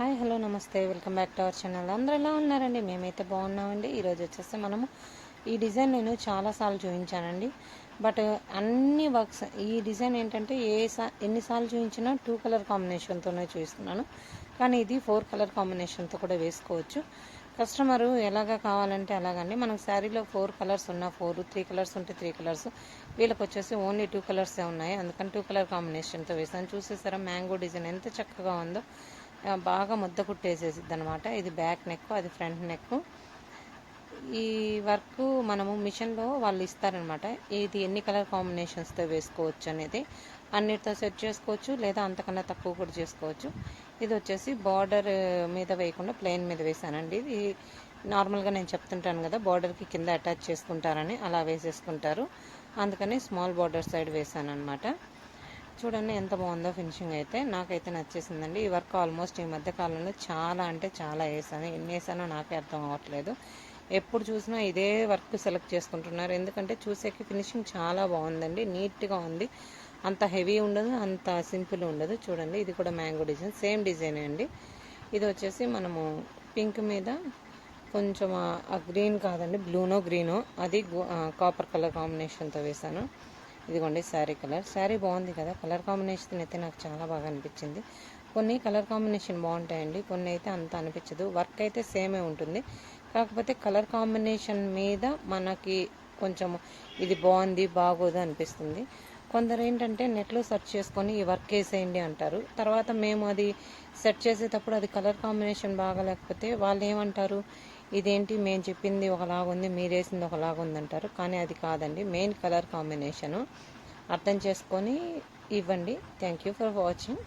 Hi hello నమస్తే. Welcome back to our channel. అందరూ ఎలా ఉన్నారండి? మేమైతే బాగున్నామండి. ఈరోజు వచ్చేసి మనము ఈ డిజైన్ నేను చాలాసార్లు చూపించానండి. బట్ అన్ని వర్క్స్ ఈ డిజైన్ ఏంటంటే ఏ సా ఎన్నిసార్లు చూపించినా టూ కలర్ కాంబినేషన్తోనే చూపిస్తున్నాను. కానీ ఇది ఫోర్ కలర్ కాంబినేషన్తో కూడా వేసుకోవచ్చు. కస్టమరు ఎలాగా కావాలంటే అలాగండి. మనకు శారీలో ఫోర్ కలర్స్ ఉన్న ఫోర్ త్రీ కలర్స్ ఉంటే త్రీ కలర్స్. వీళ్ళకి వచ్చేసి ఓన్లీ టూ కలర్సే ఉన్నాయి. అందుకని టూ కలర్ కాంబినేషన్తో వేసాను. చూసేసారా? మ్యాంగో డిజైన్ ఎంత చక్కగా ఉందో. బాగా ముద్ద కుట్టేసేసిద్ది అనమాట ఇది బ్యాక్ నెక్ అది ఫ్రంట్ నెక్. ఈ వర్క్ మనము మిషన్లో వాళ్ళు ఇస్తారనమాట ఇది ఎన్ని కలర్ కాంబినేషన్స్తో వేసుకోవచ్చు అనేది. అన్నిటితో సెట్ చేసుకోవచ్చు లేదా అంతకన్నా తక్కువ కూడా చేసుకోవచ్చు. ఇది వచ్చేసి బార్డర్ మీద వేయకుండా ప్లెయిన్ మీద వేసానండి ఇది నార్మల్గా నేను చెప్తుంటాను కదా బార్డర్కి కింద అటాచ్ చేసుకుంటారని అలా వేసేసుకుంటారు. అందుకని స్మాల్ బార్డర్ సైడ్ వేసాను అనమాట చూడండి ఎంత బాగుందో ఫినిషింగ్ అయితే నాకైతే నచ్చేసిందండి. ఈ వర్క్ ఆల్మోస్ట్ ఈ మధ్య కాలంలో చాలా అంటే చాలా వేసాను. ఎన్ని వేసానో నాకే అర్థం అవ్వట్లేదు. ఎప్పుడు చూసినా ఇదే వర్క్ సెలెక్ట్ చేసుకుంటున్నారు. ఎందుకంటే చూసేకి ఫినిషింగ్ చాలా బాగుందండి. నీట్గా ఉంది. అంత హెవీ ఉండదు అంత సింపుల్ ఉండదు. చూడండి ఇది కూడా మ్యాంగో డిజైన్. సేమ్ డిజైన్ అండి. ఇది వచ్చేసి మనము పింక్ మీద కొంచెం గ్రీన్ కాదండి బ్లూనో గ్రీనో అది కాపర్ కలర్ కాంబినేషన్తో వేసాను. ఇదిగోండి శారీ కలర్. శారీ బాగుంది కదా. కలర్ కాంబినేషన్ అయితే నాకు చాలా బాగా అనిపించింది. కొన్ని కలర్ కాంబినేషన్ బాగుంటాయండి. కొన్ని అయితే అంత అనిపించదు. వర్క్ అయితే సేమే ఉంటుంది. కాకపోతే కలర్ కాంబినేషన్ మీద మనకి కొంచెం ఇది బాగుంది బాగోదు అనిపిస్తుంది. కొందరు ఏంటంటే నెట్లో సెర్చ్ చేసుకొని ఈ వర్క్ వేసేయండి అంటారు. తర్వాత మేము అది సెట్ చేసేటప్పుడు అది కలర్ కాంబినేషన్ బాగా లేకపోతే వాళ్ళు ఏమంటారు? ఇదేంటి మేము చెప్పింది ఒకలాగుంది మీరు వేసింది ఒకలాగుంది అంటారు కానీ అది కాదండి. మెయిన్ కలర్ కాంబినేషను అర్థం చేసుకొని ఇవ్వండి. Thank you for watching.